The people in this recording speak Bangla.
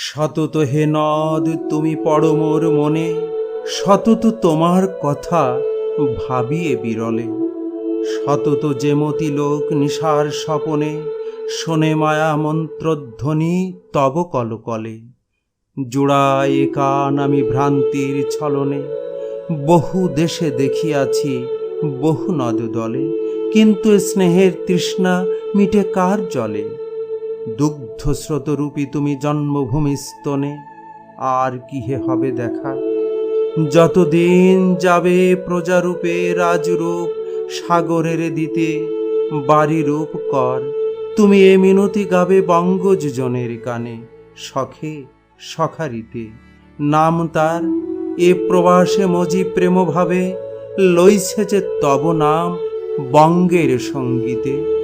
সতত হে নদ, তুমি পড়ো মোর মনে। সতত তোমার কথা ভাবিয়ে বিরলে। সতত যেমতি লোক নিশার স্বপনে, শোনে মায়া মন্ত্রধ্বনি তব কলকলে। জোড়ায় কান আমি ভ্রান্তির ছলনে। বহু দেশে দেখিয়াছি, বহু নদ দলে। কিন্তু স্নেহের তৃষ্ণা মিটে কার জলে? দুগ্ধ স্রোতরূপী তুমি জন্মভূমি স্তনে, আর কি হে হবে দেখা? যতদিন যাবে প্রজারূপে রাজরূপ, সাগরের দিতে বাড়ি রূপ কর। তুমি এ মিনতি গাবে বঙ্গযোজনের কানে সখে সখারিতে। নাম তার, এ প্রবাসে মজি প্রেমভাবে, লইছে যে তব নাম বঙ্গের সঙ্গীতে।